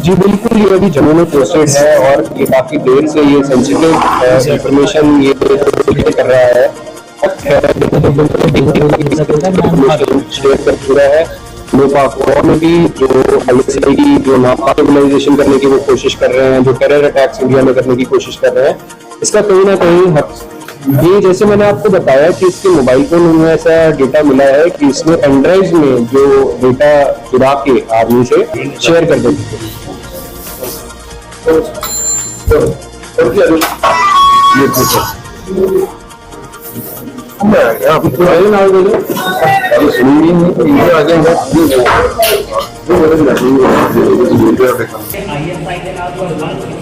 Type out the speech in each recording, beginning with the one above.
जी बिल्कुल ये अभी जम्मू में पोस्टेड है और ये काफ़ी देर से ये सेंसिटिव इंफॉर्मेशन ये कर रहा है। शेयर कर पूरा है। में भी जो की जो करने की वो कोशिश कर रहे हैं जो टेरर अटैक्स इंडिया में करने की कोशिश कर रहे हैं इसका कहीं ना कहीं ये जैसे मैंने आपको बताया कि इसके मोबाइल फ़ोन में ऐसा डेटा मिला है कि इसने पेनड्राइव में जो डेटा चुरा के आर्मी से शेयर कर देते थे ये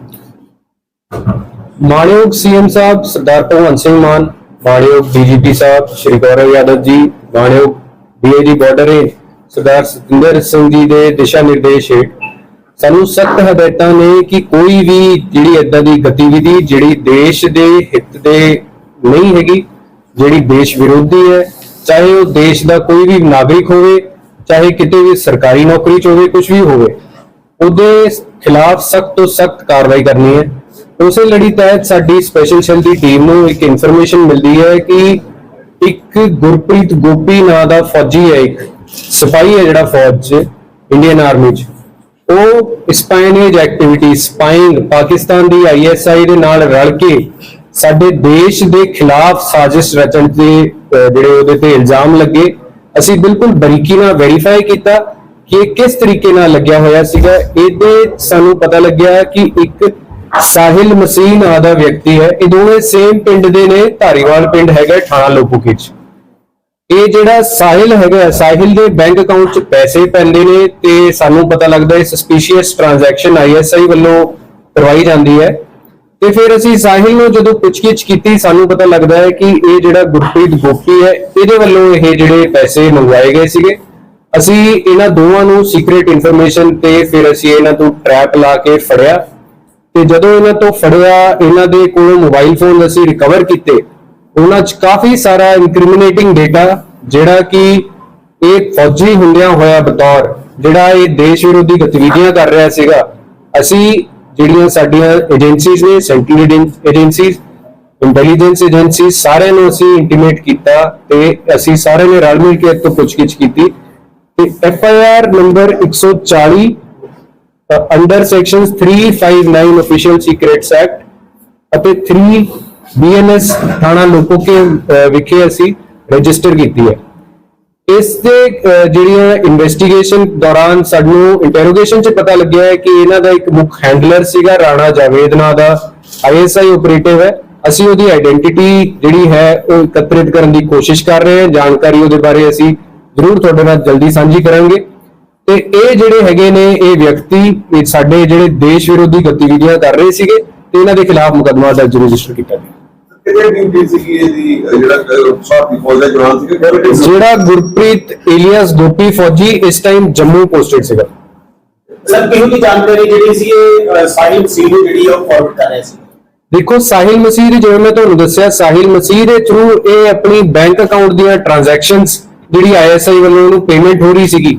ਮਾਨਯੋਗ ਸੀਐਮ ਸਾਹਿਬ ਸਰਦਾਰ ਭਗਵੰਤ ਸਿੰਘ ਮਾਨ ਮਾਨਯੋਗ ਡੀਜੀਪੀ ਸਾਹਿਬ ਸ਼੍ਰੀ ਗੌਰਵ ਯਾਦਵ ਜੀ ਮਾਨਯੋਗ DIG border range Sardar Satinder Singh ji ਦੇ ਦਿਸ਼ਾ ਨਿਰਦੇਸ਼ ਹੇਠ ਸਾਨੂੰ ਸਖਤ ਹਦਾਇਤਾਂ ਨੇ ਕਿ ਕੋਈ ਵੀ ਜਿਹੜੀ ਇਦਾਂ ਦੀ ਗਤੀਵਿਧੀ ਜਿਹੜੀ ਦੇਸ਼ ਦੇ ਹਿੱਤ ਦੇ ਨਹੀਂ ਹੈਗੀ, ਜਿਹੜੀ ਦੇਸ਼ ਵਿਰੋਧੀ ਹੈ, ਚਾਹੇ ਉਹ ਦੇਸ਼ ਦਾ ਕੋਈ ਵੀ ਨਾਗਰਿਕ ਹੋਵੇ, ਚਾਹੇ ਕਿਤੇ ਵੀ ਸਰਕਾਰੀ ਨੌਕਰੀ ਚ ਹੋਵੇ ਕੁਝ ਵੀ ਹੋਵੇ, ਉਹਦੇ ਖਿਲਾਫ ਸਖਤ ਤੋਂ ਸਖਤ ਕਾਰਵਾਈ ਕਰਨੀ ਹੈ। ਉਸੇ ਲੜੀ ਤਹਿਤ ਸਾਡੀ ਸਪੈਸ਼ਲ ਸੈੱਲ ਦੀ ਟੀਮ ਨੂੰ ਇੱਕ ਇਨਫੋਰਮੇਸ਼ਨ ਮਿਲਦੀ ਹੈ ਕਿ ਇੱਕ ਗੁਰਪ੍ਰੀਤ ਗੋਪੀ ਨਾਂ ਦਾ ਫੌਜੀ ਹੈ ਇੱਕ, ਸਿਪਾਹੀ ਹੈ ਜਿਹੜਾ ਫੌਜ 'ਚ ਇੰਡੀਅਨ ਆਰਮੀ 'ਚ। ਉਹ ਸਪਾਈਨੇਜ ਐਕਟੀਵਿਟੀ ਸਪਾਈਂਗ ਪਾਕਿਸਤਾਨ ਦੀ ਆਈਐਸਆਈ ਦੇ ਨਾਲ ਰਲ ਕੇ ਸਾਡੇ ਦੇਸ਼ ਦੇ ਖਿਲਾਫ ਸਾਜ਼ਿਸ਼ ਰਚਣ ਦੇ ਜਿਹੜੇ ਉਹਦੇ ਤੇ ਇਲਜ਼ਾਮ ਲੱਗੇ। ਅਸੀਂ ਬਿਲਕੁਲ ਬਰੀਕੀ ਨਾਲ ਵੈਰੀਫਾਈ ਕੀਤਾ ਕਿ ਇਹ ਕਿਸ ਤਰੀਕੇ ਨਾਲ ਲੱਗਿਆ ਹੋਇਆ ਸੀਗਾ। ਇਹਦੇ ਸਾਨੂੰ ਪਤਾ ਲੱਗਿਆ ਕਿ ਇੱਕ ਸਾਹਿਲ ਮਸੀਹ ਨਾਂ ਦਾ ਵਿਅਕਤੀ ਹੈ। ਇਹ ਦੋਵੇਂ ਸੇਮ ਪਿੰਡ ਦੇ ਨੇ, ਧਾਰੀਵਾਲ ਪਿੰਡ ਹੈਗਾ ਥਾਣਾ ਲੋਪੂਕੀ ਚ ਇਹ ਜਿਹੜਾ ਸਾਹਿਲ ਹੈਗਾ ਸਾਹਿਲ ਦੇ ਬੈਂਕ ਅਕਾਊਂਟ 'ਚ ਪੈਸੇ ਪੈਂਦੇ ਨੇ ਤੇ ਸਾਨੂੰ ਪਤਾ ਲੱਗਦਾ ਹੈ ਸਸਪੀਸ਼ੀਅਸ ਟ੍ਰਾਂਜੈਕਸ਼ਨ ਆਈਐਸਆਈ ਵੱਲੋਂ ਕਰਵਾਈ ਜਾਂਦੀ ਹੈ। ਤੇ ਫਿਰ ਅਸੀਂ ਸਾਹਿਲ ਨੂੰ ਜਦੋਂ ਪੁੱਛਗਿੱਛ ਕੀਤੀ, ਸਾਨੂੰ ਪਤਾ ਲੱਗਦਾ ਹੈ ਕਿ ਇਹ ਜਿਹੜਾ ਗੁਰਪ੍ਰੀਤ ਗੋਪੀ ਹੈ, ਇਹਦੇ ਵੱਲੋਂ ਇਹ ਜਿਹੜੇ ਪੈਸੇ ਮੰਗਵਾਏ ਗਏ ਸੀਗੇ। ਅਸੀਂ ਇਹਨਾਂ ਦੋਵਾਂ ਨੂੰ ਸੀਕ੍ਰੀਟ ਇਨਫੋਰਮੇਸ਼ਨ ਤੇ ਫਿਰ ਅਸੀਂ ਇਹਨਾਂ ਤੋਂ ਟਰੈਪ ਲਾ ਕੇ ਫੜਿਆ। ਤੇ ਜਦੋਂ ਇਹਨਾਂ ਤੋਂ ਫੜਿਆ, ਇਹਨਾਂ ਦੇ ਕੋਲੋਂ ਮੋਬਾਈਲ ਫੋਨ ਅਸੀਂ ਰਿਕਵਰ ਕੀਤੇ, ਉਹਨਾਂ 'ਚ ਕਾਫੀ ਸਾਰਾ ਇਨਕ੍ਰਿਮੀਨੇਟਿੰਗ ਡਾਟਾ ਜਿਹੜਾ ਕਿ ਇਹ ਫੌਜੀ ਹੁੰਦਿਆਂ ਹੋਇਆ ਬਤੌਰ, ਜਿਹੜਾ ਇਹ ਦੇਸ਼ ਵਿਰੋਧੀ ਗਤੀਵਿਧੀਆਂ ਕਰ ਰਿਹਾ ਸੀਗਾ। ਅਸੀਂ ਜਿਹੜੀਆਂ ਸਾਡੀਆਂ ਏਜੰਸੀਜ਼ ਨੇ ਸੈਂਟਰਲ ਏਜੰਸੀਜ਼ ਇੰਟੈਲੀਜੈਂਸ ਏਜੰਸੀ ਸਾਰਿਆਂ ਨੂੰ ਅਸੀਂ ਇੰਟੀਮੇਟ ਕੀਤਾ ਤੇ ਅਸੀਂ ਸਾਰਿਆਂ ਨੇ ਰਲ ਮਿਲ ਕੇ ਇਹ ਤੋਂ ਪੁੱਛਗਿੱਛ ਕੀਤੀ। ਤੇ F I R number 140 under sections 359 official secrets act ਅਤੇ 3 ਬੀਐਨਐਸ ਥਾਣਾ ਲੋਪੋਕੇ ਵਿਖੇ ਅਸੀਂ ਰਜਿਸਟਰ ਕੀਤੀ ਹੈ। ਇਸ ਦੇ ਜਿਹੜੀਆਂ ਇਨਵੈਸਟੀਗੇਸ਼ਨ ਦੌਰਾਨ ਸਾਨੂੰ ਇੰਟਰੋਗੇਸ਼ਨ 'ਚ ਪਤਾ ਲੱਗਿਆ ਹੈ ਕਿ ਇਹਨਾਂ ਦਾ ਇੱਕ ਮੁੱਖ ਹੈਂਡਲਰ ਸੀਗਾ, ਰਾਣਾ ਜਾਵੇਦ ਨਾਂ ਦਾ ਆਈਐਸਆਈ ਆਪਰੇਟਿਵ ਹੈ। ਅਸੀਂ ਉਹਦੀ ਆਇਡੈਂਟੀਟੀ ਜਿਹੜੀ ਹੈ, ਉਹ ਇਕੱਤਰਿਤ ਕਰਨ ਦੀ ਕੋਸ਼ਿਸ਼ ਕਰ ਰਹੇ ਹਾਂ। ਜਾਣਕਾਰੀ ਉਹਦੇ ਬਾਰੇ ਅਸੀਂ ਜ਼ਰੂਰ ਤੁਹਾਡੇ ਨਾਲ ਜਲਦੀ ਸਾਂਝੀ ਕਰਾਂਗੇ। ਤੇ ਇਹ ਜਿਹੜੇ ਹੈਗੇ ਨੇ ਇਹ ਵਿਅਕਤੀ ਇਹ ਸਾਡੇ ਜਿਹੜੇ ਦੇਸ਼ ਵਿਰੋਧੀ ਗਤੀਵਿਧੀਆਂ ਕਰ ਰਹੇ ਸੀਗੇ ਤੇ ਇਹਨਾਂ ਦੇ ਖਿਲਾਫ ਮੁਕੱਦਮਾ ਦਰਜ ਰਜਿਸਟਰ ਕੀਤਾ ਗਿਆ। ਜਿਹੜਾ ਗੁਰਪ੍ਰੀਤ ਏਲੀਅਸ ਗੋਪੀ ਫੌਜੀ ਇਸ ਟਾਈਮ ਜੰਮੂ ਪੋਸਟਡ ਸੀਗਾ। ਸਰ ਕਿਹੋ ਦੀ ਜਾਣਕਾਰੀ ਜਿਹੜੀ ਸੀ ਇਹ ਸਾਹਿਲ ਸਿੰਘ ਜਿਹੜੀ ਉਹ ਫਾਰਵਰਡ ਕਰ ਰਿਹਾ ਸੀ? ਦੇਖੋ ਸਾਹਿਲ ਮਸੀਹ ਦੀ ਜਿਵੇਂ ਮੈਂ ਤੁਹਾਨੂੰ ਦੱਸਿਆ ਸਾਹਿਲ ਮਸੀਹ ਦੇ ਥਰੂ ਇਹ ਆਪਣੀ ਬੈਂਕ ਅਕਾਊਂਟ ਦੀਆਂ ਟ੍ਰਾਂਜੈਕਸ਼ਨਸ ਜਿਹੜੀ ਆਈਐਸਆਈ ਵੱਲੋਂ ਉਹਨੂੰ ਪੇਮੈਂਟ ਹੋ ਰਹੀ ਸੀਗੀ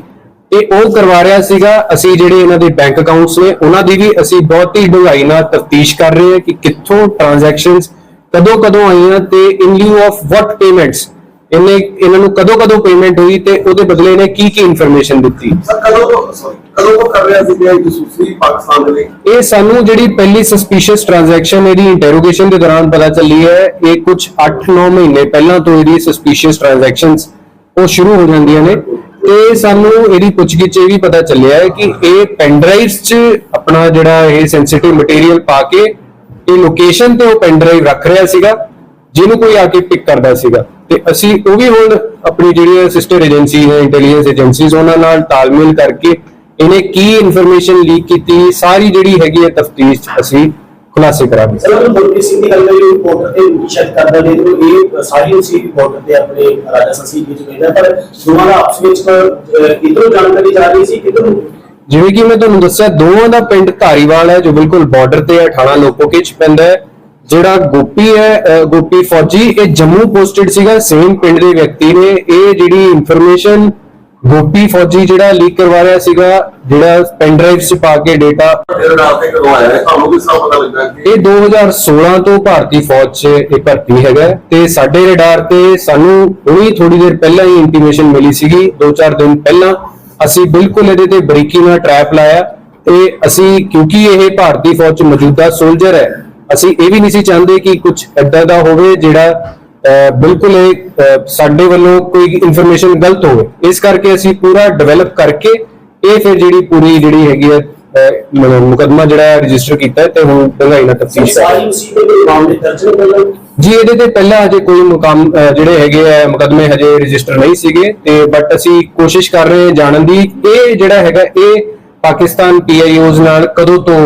ਇਹ ਉਹ ਕਰਵਾ ਰਿਹਾ ਸੀਗਾ ਅਸੀਂ ਜਿਹੜੇ ਇਹਨਾਂ ਦੇ ਬੈਂਕ ਅਕਾਊਂਟਸ ਨੇ ਉਹਨਾਂ ਦੀ ਵੀ ਅਸੀਂ ਬਹੁਤ ਹੀ ਡੂੰਘਾਈ ਨਾਲ ਤਫਤੀਸ਼ ਕਰ ਰਹੇ ਹਾਂ ਕਿ ਕਿੱਥੋਂ ਟ੍ਰਾਂਜੈਕਸ਼ਨਸ ਕਦੋਂ ਕਦੋਂ ਆਈਆਂ ਤੇ in lieu of what payments ਇਹਨੇ ਇਹਨਾਂ ਨੂੰ ਕਦੋਂ ਕਦੋਂ ਪੇਮੈਂਟ ਹੋਈ ਤੇ ਉਹਦੇ ਬਦਲੇ ਇਹਨੇ ਕੀ ਕੀ ਇਨਫੋਰਮੇਸ਼ਨ ਦਿੱਤੀ? ਸਰ ਕਦੋਂ ਤੋਂ sorry, ਕਦੋਂ ਤੋਂ ਕਰ ਰਿਹਾ ਸੀਗਾ ਇਹ ਜਸੂਸੀ ਪਾਕਿਸਤਾਨ ਦੇ ਲਈ? ਇਹ ਸਾਨੂੰ ਜਿਹੜੀ ਪਹਿਲੀ ਸਸਪੀਸ਼ੀਅਸ ਟ੍ਰਾਂਜੈਕਸ਼ਨ ਇਹਦੀ ਇੰਟਰੋਗੇਸ਼ਨ ਦੇ ਦੌਰਾਨ ਪਤਾ ਚੱਲੀ ਹੈ ਇਹ ਕੁਝ 8-9 ਮਹੀਨੇ ਪਹਿਲਾਂ ਤੋਂ ਇਹਦੀ ਸਸਪੀਸ਼ੀਅਸ ਟ੍ਰਾਂਜੈਕਸ਼ਨਸ ਉਹ ਸ਼ੁਰੂ ਹੋ ਜਾਂਦੀਆਂ ਨੇ। ਤੇ ਸਾਨੂੰ ਇਹਦੀ ਪੁੱਛਗਿੱਛ ਇਹ ਵੀ ਪਤਾ ਚੱਲਿਆ ਹੈ ਕਿ ਇਹ ਪੈਨ ਡਰਾਈਵਸ 'ਚ ਆਪਣਾ ਜਿਹੜਾ ਇਹ ਸੈਂਸਿਟਿਵ ਮਟੀਰੀਅਲ ਪਾ ਕੇ ਇਹ ਲੋਕੇਸ਼ਨ ਤੇ ਉਹ ਪੈਨ ਡਰਾਈਵ ਰੱਖ ਰਿਹਾ ਸੀਗਾ, ਜਿਹਨੂੰ ਕੋਈ ਆ ਕੇ ਪਿਕ ਕਰਦਾ ਸੀਗਾ। ਤੇ ਅਸੀਂ ਉਹ ਵੀ ਹੁਣ ਆਪਣੀ ਜਿਹੜੀਆਂ ਸਿਸਟਰ ਏਜੰਸੀ ਹੈ ਇੰਟੈਲੀਜੈਂਸ ਏਜੰਸੀਜ਼ ਉਹਨਾਂ ਨਾਲ ਤਾਲਮੇਲ ਕਰਕੇ ਇਹਨੇ ਕੀ ਇਨਫੋਰਮੇਸ਼ਨ ਲੀਕ ਕੀਤੀ, ਸਾਰੀ ਜਿਹੜੀ ਹੈਗੀ ਹੈ ਤਫਤੀਸ਼ ਅਸੀਂ ਖੁਲਾਸੇ ਕਰਾਂਗੇ। ਸਰ ਗੁਰਪ੍ਰੀਤ ਸਿੰਘ ਦੀ ਗੱਲ ਕਰੀ ਰਿਪੋਰਟਰ ਤੇ ਨਿਸ਼ਚਿਤ ਕਰਦਾ ਕਿ ਇਹ ਸਾਰੀ ਸੀ ਰਿਪੋਰਟਰ ਤੇ ਆਪਣੇ ਰਾਜਾ ਸਸੀ ਵਿੱਚ ਪੈਂਦਾ ਪਰ ਦੋਵਾਂ ਦਾ ਆਪਸ ਵਿੱਚ ਇਧਰੋਂ ਜਾਣਕਾਰੀ ਜਾ ਰਹੀ ਸੀ ਕਿਧਰੋਂ? ਜਿਵੇਂ ਕਿ ਮੈਂ ਤੁਹਾਨੂੰ ਦੱਸਿਆ ਦੋਵਾਂ ਦਾ ਪਿੰਡ ਧਾਰੀਵਾਲ ਹੈ ਜੋ ਬਿਲਕੁਲ ਬਾਰਡਰ ਤੇ ਹੈ ਠਾਣਾ ਲੋਪੋਕੇ ਚ ਪੈਂਦਾ ਹੈ। ਜਿਹੜਾ ਗੋਪੀ ਹੈ ਗੋਪੀ ਫੌਜੀ ਇਹ ਜੰਮੂ ਪੋਸਟਡ ਸੀਗਾ ਸੇਮ ਪਿੰਡ ਦੇ ਵਿਅਕਤੀ ਨੇ। ਇਹ ਜਿਹੜੀ ਇਨਫੋਰਮੇਸ਼ਨ ਗੋਪੀ ਫੌਜੀ ਜਿਹੜਾ ਲੀਕ ਕਰਵਾ ਰਿਹਾ ਸੀਗਾ ਜਿਹੜਾ ਪੈਨ ਡਰਾਈਵ 'ਚ ਪਾ ਕੇ ਡੇਟਾ ਇਹ ਰਾਤ ਤੇ ਕਰਵਾਇਆ ਹੈ ਤੁਹਾਨੂੰ ਕਿਸ ਤਰ੍ਹਾਂ ਪਤਾ ਲੱਗਾ ਕਿ ਇਹ 2016 ਤੋਂ ਭਾਰਤੀ ਫੌਜ 'ਚ ਇਹ ਭਰਤੀ ਹੈਗਾ ਤੇ ਸਾਡੇ ਰਡਾਰ ਤੇ ਸਾਨੂੰ ਹੁਣੀ ਥੋੜੀ ਦੇਰ ਪਹਿਲਾਂ ਹੀ ਇੰਟੀਮੇਸ਼ਨ ਮਿਲੀ ਸੀਗੀ 2-4 ਦਿਨ ਪਹਿਲਾਂ। ਅਸੀਂ ਬਿਲਕੁਲ ਇਹਦੇ ਤੇ ਬਰੀਕੀ ਨਾਲ ਟਰੈਪ ਲਾਇਆ ਤੇ ਅਸੀਂ ਕਿਉਂਕਿ ਇਹ ਭਾਰਤੀ ਫੌਜ 'ਚ ਮੌਜੂਦਾ ਸੋਲਜਰ ਹੈ ਅਸੀਂ ਇਹ ਵੀ ਨਹੀਂ ਸੀ ਚਾਹੁੰਦੇ ਕਿ ਕੁਝ ਏਦਾਂ ਦਾ ਹੋਵੇ ਜਿਹੜਾ ਬਿਲਕੁਲ ਇਹ ਸਾਡੇ ਵੱਲੋਂ ਕੋਈ ਇਨਫੋਰਮੇਸ਼ਨ ਗਲਤ ਹੋਵੇ। ਇਸ ਕਰਕੇ ਅਸੀਂ ਪੂਰਾ ਡਿਵੈਲਪ ਕਰਕੇ ਇਹ ਫਿਰ ਜਿਹੜੀ ਪੂਰੀ ਜਿਹੜੀ ਹੈਗੀ ਹੈ ਮੁਕਦਮਾ ਜਿਹੜਾ ਰਜਿਸਟਰ ਕੀਤਾ ਤੇ ਹੁਣ ਡੰਗਾਈ ਨਾਲ ਤਫਤੀਸ਼ ਕਰ ਜੀ ਇਹਦੇ ਤੇ ਪਹਿਲਾਂ ਅਜੇ ਕੋਈ ਮੁਕਾਮ ਜਿਹੜੇ ਹੈਗੇ ਆ ਮੁਕਦਮੇ ਹਜੇ ਰਜਿਸਟਰ ਨਹੀਂ ਸੀਗੇ ਤੇ ਬਟ ਅਸੀਂ ਕੋਸ਼ਿਸ਼ ਕਰ ਰਹੇ ਹਾਂ ਜਾਣਨ ਦੀ। ਇਹ ਜਿਹੜਾ ਹੈਗਾ ਇਹ ਪਾਕਿਸਤਾਨ ਪੀਆਈਓਜ਼ ਨਾਲ ਕਦੋਂ ਤੋਂ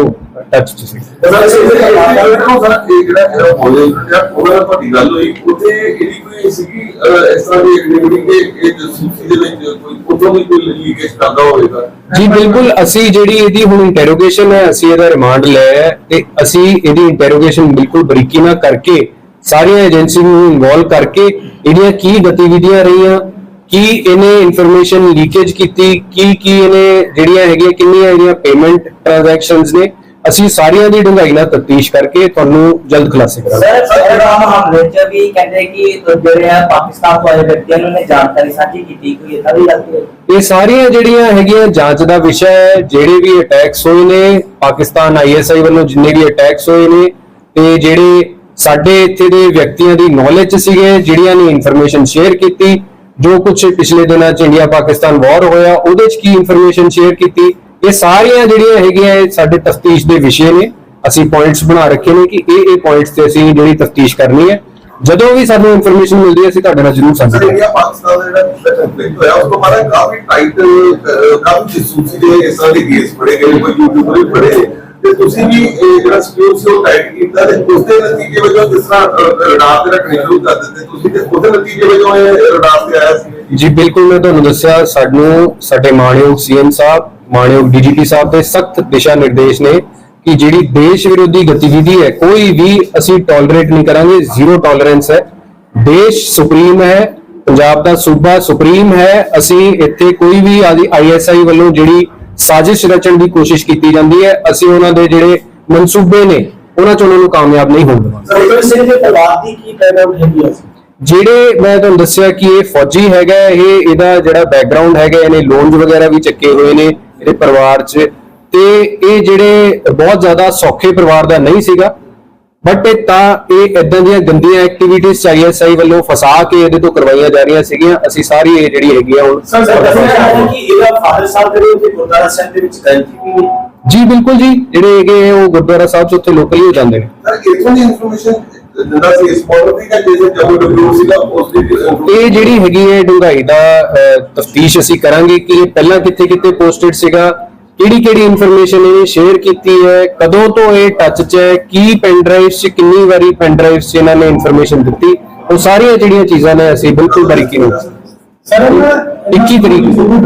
ਟੱਚ 'ਚ ਸੀ ਸਰ ਇਹ ਜਿਹੜਾ ਹੋਇਆ ਜਿਹੜਾ ਨਾਲ ਤੁਹਾਡੀ ਗੱਲ ਹੋਈ ਉੱਥੇ ਇਹਦੀ ਕੋਈ ਸੀਗੀ ਇਸ ਤਰ੍ਹਾਂ ਦੀ ਐਕਟੀਵਿਟੀ ਕਿ ਇਹ ਜਸੂਸੀ ਦੇ ਵਿੱਚ ਕੋਈ ਉਦੋਂ ਵੀ ਕੋਈ ਲੀਕੇਜ ਕਰਦਾ ਹੋਵੇਗਾ? ਜੀ ਬਿਲਕੁਲ ਅਸੀਂ ਜਿਹੜੀ ਇਹਦੀ ਹੁਣ ਇੰਟਰੋਗੇਸ਼ਨ ਹੈ ਅਸੀਂ ਇਹਦਾ ਰਿਮਾਂਡ ਲਿਆ ਹੈ ਤੇ ਅਸੀਂ ਇਹਦੀ ਇੰਟਰੋਗੇਸ਼ਨ ਬਿਲਕੁਲ ਬਰੀਕੀ ਨਾਲ ਕਰਕੇ ਸਾਰੀਆਂ ਏਜੰਸੀ ਨੂੰ ਇਨਵੋਲਵ ਕਰਕੇ ਇਹਦੀਆਂ ਕੀ ਗਤੀਵਿਧੀਆਂ ਰਹੀਆਂ ਕੀ ਇਹਨੇ ਇਨਫੋਰਮੇਸ਼ਨ ਲੀਕੇਜ ਕੀਤੀ ਕੀ ਕੀ ਇਹਨੇ ਜਿਹੜੀਆਂ ਹੈਗੀਆਂ ਕਿੰਨੀਆਂ ਇਹਦੀਆਂ ਪੇਮੈਂਟ ਟ੍ਰਾਂਜੈਕਸ਼ਨਸ ਨੇ ਅਸੀਂ ਸਾਰੀਆਂ ਦੀ ਡੂੰਘਾਈ ਨਾਲ ਤਫਤੀਸ਼ ਕਰਕੇ ਤੁਹਾਨੂੰ ਜਲਦ ਖੁਲਾਸੇ ਕਰਾਂਗੇ ਸਰ ਪਹਿਲਗਾਮ ਹਮਲੇ ਚ ਵੀ ਕਹਿੰਦੇ ਕਿ ਜਿਹੜੇ ਆ ਪਾਕਿਸਤਾਨ ਤੋਂ ਆਏ ਵਿਅਕਤੀਆਂ ਨੂੰ ਨੇ ਜਾਣਕਾਰੀ ਸਾਂਝੀ ਕੀਤੀ ਕੋਈ ਇਦਾਂ ਦੀ ਗੱਲ ਨਹੀਂ ਹੋਈ। ਇਹ ਸਾਰੀਆਂ ਜਿਹੜੀਆਂ ਹੈਗੀਆਂ ਜਾਂਚ ਦਾ ਵਿਸ਼ਾ ਹੈ ਜਿਹੜੇ ਵੀ ਅਟੈਕਸ ਹੋਏ ਨੇ ਪਾਕਿਸਤਾਨ ਆਈਐਸਆਈ ਵੱਲੋਂ ਜਿੰਨੇ ਵੀ ਅਟੈਕਸ ਹੋਏ ਨੇ ਤੇ ਜਿਹੜੇ ਸਾਡੇ ਇੱਥੇ ਦੇ ਵਿਅਕਤੀਆਂ ਦੀ ਨੌਲੇਜ ਸੀਗੇ ਜਿਹੜੀਆਂ ਨੇ ਇਨਫੋਰਮੇਸ਼ਨ ਸ਼ੇਅਰ ਕੀਤੀ ਜੋ ਕੁਝ ਪਿਛਲੇ ਦਿਨਾਂ ਚ ਇੰਡੀਆ ਪਾਕਿਸਤਾਨ ਵਾਰ ਹੋਇਆ ਉਹਦੇ ਚ ਕੀ ਇਨਫੋਰਮੇਸ਼ਨ ਸ਼ੇਅਰ ਕੀਤੀ ਇਹ ਸਾਰੀਆਂ ਜਿਹੜੀਆਂ ਹੈਗੀਆਂ ਇਹ ਸਾਡੇ ਤਫਤੀਸ਼ ਦੇ ਵਿਸ਼ੇ ਨੇ। ਅਸੀਂ ਪੁਆਇੰਟਸ ਬਣਾ ਰੱਖੇ ਨੇ ਕਿ ਇਹ ਇਹ ਪੁਆਇੰਟਸ ਤੇ ਅਸੀਂ ਜਿਹੜੀ ਤਫਤੀਸ਼ ਕਰਨੀ ਹੈ। ਜਦੋਂ ਵੀ ਸਾਨੂੰ ਇਨਫੋਰਮੇਸ਼ਨ ਮਿਲਦੀ ਹੈ ਅਸੀਂ ਤੁਹਾਡੇ ਨਾਲ ਜ਼ਰੂਰ ਸਾਂਝੀ ਕਰਾਂਗੇ। ਇੰਡੀਆ ਪਾਕਿਸਤਾਨ ਦਾ ਜਿਹੜਾ ਕੰਫਲਿਕਟ ਹੋਇਆ ਉਸ ਤੋਂ ਬਾਅਦ ਕਾਫੀ ਟਾਈਟ ਕਾਫੀ ਜਸੂਸੀ ਦੇ ਇਸ ਤਰ੍ਹਾਂ ਦੇ ਕੇਸ ਗਏ ਕੋਈ ਯੂਟਿਊਬਰ ਵੀ ਫੜੇ ਤੇ ਤੁਸੀਂ ਵੀ ਇਹ ਜਿਹੜਾ ਸਕਿਉਰ ਸੀ ਉਹ ਟਾਈਟ ਕੀਤਾ ਤੇ ਉਸ ਦੇ ਨਤੀਜੇ ਵਜੋਂ ਜਿਸ ਤਰ੍ਹਾਂ ਰਡਾਰ ਤੇ ਰੱਖਣੇ ਸ਼ੁਰੂ ਕਰ ਦਿੱਤੇ ਤੁਸੀਂ ਤੇ ਉਹਦੇ ਨਤੀਜੇ ਵਜੋਂ ਇਹ ਰਡਾਰ ਤੇ ਆਇਆ ਸੀ? ਜੀ ਬਿਲਕੁਲ ਮੈਂ ਤੁਹਾਨੂੰ ਦੱਸਿਆ ਸਾਨੂੰ ਸਾਡੇ ਮਾਣਯੋਗ ਸੀਐਮ ਸਾਹਿਬ ਮਾਣਯੋਗ ਡੀਜੀਪੀ ਸਾਹਿਬ ਦੇ ਸਖਤ ਦਿਸ਼ਾ ਨਿਰਦੇਸ਼ ਨੇ ਕਿ ਜਿਹੜੀ ਦੇਸ਼ ਵਿਰੋਧੀ ਗਤੀਵਿਧੀ ਹੈ ਕੋਈ ਵੀ ਅਸੀਂ ਟੋਲਰੇਟ ਨਹੀਂ ਕਰਾਂਗੇ ਜ਼ੀਰੋ ਟੋਲਰੈਂਸ ਹੈ। ਦੇਸ਼ ਸੁਪਰੀਮ ਹੈ ਪੰਜਾਬ ਦਾ ਸੂਬਾ ਸੁਪਰੀਮ ਹੈ ਅਸੀਂ ਇੱਥੇ ਕੋਈ ਵੀ ਆਈਐਸਆਈ ਵੱਲੋਂ ਜਿਹੜੀ ਸਾਜ਼ਿਸ਼ ਰਚਣ ਦੀ ਕੋਸ਼ਿਸ਼ ਕੀਤੀ ਜਾਂਦੀ ਹੈ ਅਸੀਂ ਉਹਨਾਂ ਦੇ ਜਿਹੜੇ ਮਨਸੂਬੇ ਨੇ ਉਹਨਾਂ ਚ ਉਹਨਾਂ ਨੂੰ ਕਾਮਯਾਬ ਨਹੀਂ ਹੋਣ ਦੇਵਾਂਗੇ। ਜਿਹੜੇ ਮੈਂ ਤੁਹਾਨੂੰ ਦੱਸਿਆ ਕਿ ਇਹ ਫੌਜੀ ਹੈਗਾ ਇਹ ਇਹਦਾ ਜਿਹੜਾ ਬੈਕਗ੍ਰਾਉਂਡ ਹੈਗਾ ਇਹਨੇ ਲੋਨਸ ਵਗੈਰਾ ਵੀ ਚੱਕੇ ਹੋਏ ਨੇ ਇਹਦੇ ਪਰਿਵਾਰ 'ਚ ਤੇ ਇਹ ਜਿਹੜੇ ਬਹੁਤ ਜ਼ਿਆਦਾ ਸੌਖੇ ਪਰਿਵਾਰ ਦਾ ਨਹੀਂ ਸੀਗਾ ਬਟ ਇਹ ਤਾਂ ਇਹ ਇਦਾਂ ਦੀਆਂ ਗੰਦੀਆਂ ਐਕਟੀਵਿਟੀਜ਼ ਆਈਐਸਆਈ ਵੱਲੋਂ ਫਸਾ ਕੇ ਇਹਦੇ ਤੋਂ ਕਰਵਾਈਆਂ ਜਾ ਰਹੀਆਂ ਸੀਗੀਆਂ ਅਸੀਂ ਸਾਰੀ ਇਹ ਜਿਹੜੀ ਹੈਗੀ ਆ ਹੁਣ ਸਰ ਸਰ ਦੱਸਣਾ ਚਾਹੁੰਦਾ ਕਿ ਇਹਦਾ ਫਾਦਰ ਸਾਹਿਬ ਜਿਹੜੇ ਉੱਥੇ ਗੁਰਦਾਰਾ ਸਾਹਿਬ ਦੇ ਵਿੱਚ ਗਏ ਸੀ ਜੀ ਬਿਲਕੁਲ ਜੀ ਜਿਹੜੇ ਹੈਗੇ ਉਹ ਗੁਰਦੁਆਰਾ ਸਾਹਿਬ 'ਚ ਉੱਥੇ ਲੋਕਲੀ ਹੋ ਜਾਂਦੇ ਨੇ। ਸਰ ਇਥੋਂ ਦੀ ਇਨਫੋਰਮੇਸ਼ਨ ਸੀ ਦੀ ਡਬਲਯੂ ਸੀਗਾ ਉਸ ਦੀ ਇਹ ਜਿਹੜੀ ਹੈਗੀ ਹੈ ਡੂੰਘਾਈ ਦਾ ਤਫਤੀਸ਼ ਅਸੀਂ ਕਰਾਂਗੇ ਕਿ ਇਹ ਪਹਿਲਾਂ ਕਿੱਥੇ ਕਿੱਥੇ ਪੋਸਟਡ ਸੀਗਾ ਕਿਹੜੀ ਕਿਹੜੀ ਇਨਫੋਰਮੇਸ਼ਨ ਇਹਨੇ ਸ਼ੇਅਰ ਕੀਤੀ ਹੈ ਕਦੋਂ ਤੋਂ ਇਹ ਟੱਚ 'ਚ ਹੈ ਕੀ ਪੈਨ ਡਰਾਈਵਸ 'ਚ ਕਿੰਨੀ ਵਾਰੀ ਪੈਨ ਡਰਾਈਵਸ 'ਚ ਇਹਨਾਂ ਨੇ ਇਨਫੋਰਮੇਸ਼ਨ ਦਿੱਤੀ ਉਹ ਸਾਰੀਆਂ ਜਿਹੜੀਆਂ ਚੀਜ਼ਾਂ ਨੇ ਅਸੀਂ ਬਿਲਕੁਲ ਬਰੀਕੀ ਨਾਲ ਸਰ 21 ਤਰੀਕ ਨੂੰ।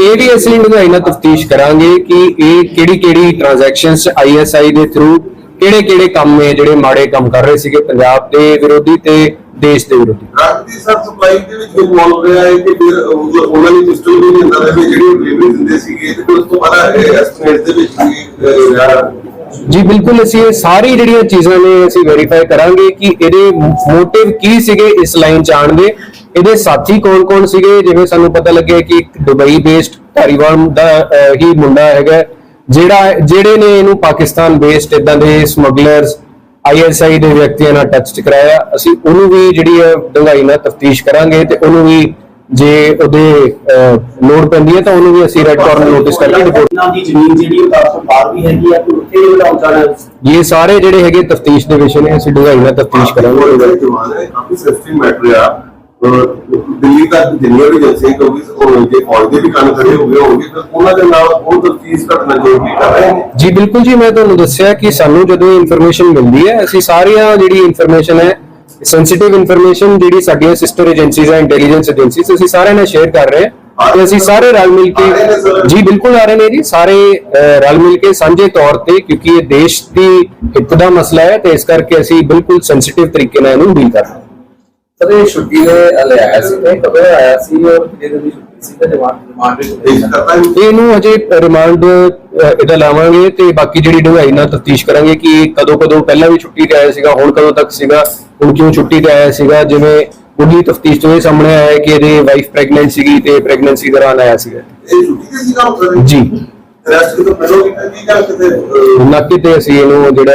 ਇਹ ਵੀ ਅਸੀਂ ਡੂੰਘਾਈ ਨਾਲ ਤਫਤੀਸ਼ ਕਰਾਂਗੇ ਕਿ ਇਹ ਕਿਹੜੀ ਕਿਹੜੀ ਟ੍ਰਾਂਜੈਕਸ਼ਨਸ ਆਈਐਸਆਈ ਦੇ ਥਰੂ ਕਿਹੜੇ ਕਿਹੜੇ ਕੰਮ ਨੇ ਜਿਹੜੇ ਮਾੜੇ ਕੰਮ ਕਰ ਰਹੇ ਸੀਗੇ ਪੰਜਾਬ ਦੇ ਵਿਰੋਧੀ ਤੇ ਦੇਸ਼ ਦੇ ਵਿਰੋਧੀ? ਦੀ ਸਰ ਸਪਲਾਈ ਦੇ ਵਿੱਚ ਇਨਵੋਲਵ ਰਿਹਾ ਹੈ ਕਿ ਫਿਰ ਉਹਨਾਂ ਨੇ ਵੀ ਨਹੀਂ ਹੁੰਦਾ ਰਿਹਾ ਜਿਹੜੀ ਡਿਲੀਵਰੀ ਦਿੰਦੇ ਸੀਗੇ ਤੇ ਉਸ ਤੋਂ ਬਾਅਦ ਐਸਟੀਮੇਟ ਦੇ ਵਿੱਚ ਜੀ ਬਿਲਕੁਲ ਅਸੀਂ ਇਹ ਸਾਰੀ ਜਿਹੜੀਆਂ ਚੀਜ਼ਾਂ ਨੇ ਅਸੀਂ ਵੈਰੀਫਾਈ ਕਰਾਂਗੇ ਕਿ ਇਹਦੇ ਮੋਟਿਵ ਕੀ ਸੀਗੇ ਇਸ ਲਾਈਨ ਚ ਆਉਣ ਦੇ। ਇਹਦੇ ਸਾਥੀ ਕੌਣ-ਕੌਣ ਸੀਗੇ? ਜਿਵੇਂ ਸਾਨੂੰ ਪਤਾ ਲੱਗਿਆ ਕਿ ਇੱਕ ਦੁਬਈ ਬੇਸਡ ਧਾਰੀਵਾਲ ਦਾ ਹੀ ਮੁੰਡਾ ਹੈਗਾ। ਜਿਹੜਾ ਜਿਹੜੇ ਨੇ ਇਹਨੂੰ ਪਾਕਿਸਤਾਨ ਬੇਸਡ ਇਦਾਂ ਦੇ ਸਮਗਲਰਸ ਆਈਐਸਆਈ ਦੇ ਵਿਅਕਤੀਆਂ ਨਾਲ ਟੱਚ ਕਰਾਇਆ ਅਸੀਂ ਉਹਨੂੰ ਵੀ ਜਿਹੜੀ ਹੈ ਡੂੰਘਾਈ ਨਾਲ ਤਫਤੀਸ਼ ਕਰਾਂਗੇ ਤੇ ਉਹਨੂੰ ਵੀ ਜੇ ਉਹਦੇ ਲੋੜ ਪੈਂਦੀ ਹੈ ਤਾਂ ਉਹਨੂੰ ਵੀ ਅਸੀਂ ਰੈੱਡ ਕਾਰਨਰ ਨੋਟਿਸ ਕਰਕੇ ਰਿਪੋਰਟ ਦੀ ਜ਼ਮੀਨ ਜਿਹੜੀ ਉਹ ਕਾਫੀ ਬਾਹਰ ਵੀ ਹੈਗੀ ਆ ਤੇ ਉੱਥੇ ਵੀ ਲਾਉਂ ਇਹ ਸਾਰੇ ਜਿਹੜੇ ਹੈਗੇ ਤਫਤੀਸ਼ ਦੇ ਵਿਸ਼ੇ ਨੇ ਅਸੀਂ ਡੂੰਘਾਈ ਨਾਲ ਤਫਤੀਸ਼ ਕਰਾਂਗੇ। ਕਾਫੀ ਸੈਂਸਿਟਿਵ ਮੈਟਰ ਆ। ਦਿੱਲੀ ਤੱਕ ਜਿੰਨੀਆਂ ਵੀ ਏਜੰਸੀਆਂ ਕਿਉਂਕਿ ਉਹ ਜੇ ਫੌਜ ਦੇ ਵੀ ਕੰਨ ਖੜੇ ਹੋ ਗਏ ਹੋਣਗੇ ਤਾਂ ਉਹਨਾਂ ਦੇ ਨਾਲ ਉਹ ਤਫਤੀਸ਼ ਘਟਨਾ ਜੋ ਵੀ ਕਰ ਰਹੇ ਨੇ। ਜੀ ਬਿਲਕੁਲ ਜੀ ਮੈਂ ਤੁਹਾਨੂੰ ਦੱਸਿਆ ਕਿ ਸਾਨੂੰ ਜਦੋਂ ਇਨਫੋਰਮੇਸ਼ਨ ਮਿਲਦੀ ਹੈ ਅਸੀਂ ਸਾਰੀਆਂ ਜਿਹੜੀ ਇਨਫੋਰਮੇਸ਼ਨ ਹੈ ਸੈਂਸਿਟਿਵ ਇਨਫੋਰਮੇਸ਼ਨ ਜਿਹੜੀ ਸਾਡੀਆਂ ਸਿਸਟਰ ਏਜੰਸੀਜ਼ ਹੈ ਇੰਟੈਲੀਜੈਂਸ ਏਜੰਸੀਜ਼ ਅਸੀਂ ਸਾਰਿਆਂ ਨਾਲ ਸ਼ੇਅਰ ਕਰ ਰਹੇ ਹਾਂ। ਤੇ ਅਸੀਂ ਸਾਰੇ ਰਲ ਮਿਲ ਕੇ? ਜੀ ਬਿਲਕੁਲ ਆ ਰਹੇ ਨੇ ਜੀ ਸਾਰੇ ਰਲ ਮਿਲ ਕੇ ਸਾਂਝੇ ਤੌਰ ਤੇ ਕਿਉਂਕਿ ਇਹ ਦੇਸ਼ ਦੀ ਹਿੱਤ ਦਾ ਮਸਲਾ ਹੈ ਤੇ ਇਸ ਕਰਕੇ ਅਸੀਂ ਬਿਲਕੁਲ ਸੈਂਸਿਟਿਵ ਤਰੀਕੇ ਨਾਲ ਇਹਨੂੰ ਡੀਲ ਕਰ ਰਹੇ ਹਾਂ। ਇਹ ਛੁੱਟੀ ਦੇ ਲਿਆਇਆ ਸੀ ਤੇ ਕਦੋਂ ਆਇਆ ਸੀ ਔਰ ਕਿਹਦੇ ਦੀ ਛੁੱਟੀ ਸੀ ਤੇ ਡਿਮਾਂਡ ਡਿਮਾਂਡ ਵੀ ਦੇਸ਼ ਕਰਤਾ ਹੈ ਇਹਨੂੰ ਅਜੇ ਰਿਮਾਂਡ ਇਹਦਾ ਲਾਵਾਂਗੇ ਤੇ ਬਾਕੀ ਜਿਹੜੀ ਡੂੰਘਾਈ ਨਾਲ ਤਫਤੀਸ਼ ਕਰਾਂਗੇ ਕਿ ਕਦੋਂ ਕਦੋਂ ਪਹਿਲਾਂ ਵੀ ਛੁੱਟੀ ਤੇ ਆਇਆ ਸੀਗਾ ਹੁਣ ਕਦੋਂ ਤੱਕ ਸੀਗਾ ਹੁਣ ਕਿਉਂ ਛੁੱਟੀ ਤੇ ਆਇਆ ਸੀਗਾ ਜਿਵੇਂ ਮੁੱਢਲੀ ਤਫਤੀਸ਼ ਤੋਂ ਇਹ ਸਾਹਮਣੇ ਆਇਆ ਹੈ ਕਿ ਇਹਦੀ ਵਾਈਫ ਪ੍ਰੈਗਨੈਂਟ ਸੀਗੀ ਤੇ ਪ੍ਰੈਗਨੈਂਸੀ ਦੌਰਾਨ ਆਇਆ ਸੀਗਾ। ਇਹ ਛੁੱਟੀ ਤੇ ਸੀਗਾ ਜੀ। ਰੈਸਟ ਕਿਤੇ ਪਹਿਲਾਂ ਕੀਤਾ ਕੀ ਗੱਲ ਕਿਤੇ ਅਹ, ਨਾਕੇ ਤੇ ਅਸੀਂ ਇਹਨੂੰ ਜਿਹੜਾ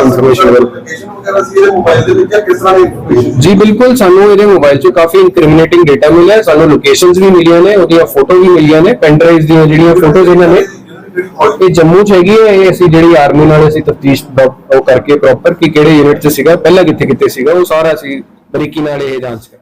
ਇਨਫੋਰਮੇਸ਼ਨ ਲੋਕੇਸ਼ਨ ਵਗੈਰਾ ਸੀ ਇਹਦੇ ਮੋਬਾਈਲ ਦੇ ਵਿੱਚ ਕਿਸ ਤਰ੍ਹਾਂ ਦੀ ਜੀ ਬਿਲਕੁਲ ਸਾਨੂੰ ਇਹਦੇ ਮੋਬਾਈਲ 'ਚੋਂ ਕਾਫੀ ਇਨਕ੍ਰਿਮੀਨੇਟਿੰਗ ਡਾਟਾ ਮਿਲਿਆ। ਸਾਨੂੰ ਲੋਕੇਸ਼ਨਸ ਵੀ ਮਿਲੀਆਂ ਨੇ ਉਹਦੀਆਂ ਫੋਟੋ ਵੀ ਮਿਲੀਆਂ ਨੇ ਪੈਨ ਦੀਆਂ ਜਿਹੜੀਆਂ ਫੋਟੋਜ਼ ਇਹਨਾਂ ਨੇ ਇਹ ਜੰਮੂ 'ਚ ਹੈਗੀ ਹੈ ਇਹ ਅਸੀਂ ਜਿਹੜੀ ਆਰਮੀ ਨਾਲ ਅਸੀਂ ਤਫਤੀਸ਼ ਉਹ ਕਰਕੇ ਪ੍ਰੋਪਰ ਕਿ ਕਿਹੜੇ ਯੂਨਿਟ 'ਚ ਸੀਗਾ ਪਹਿਲਾਂ ਕਿੱਥੇ ਕਿੱਥੇ ਸੀਗਾ ਉਹ ਸਾਰਾ ਅਸੀਂ ਬਰੀਕੀ ਨਾਲ ਇਹ ਜਾਂਚ ਕਰ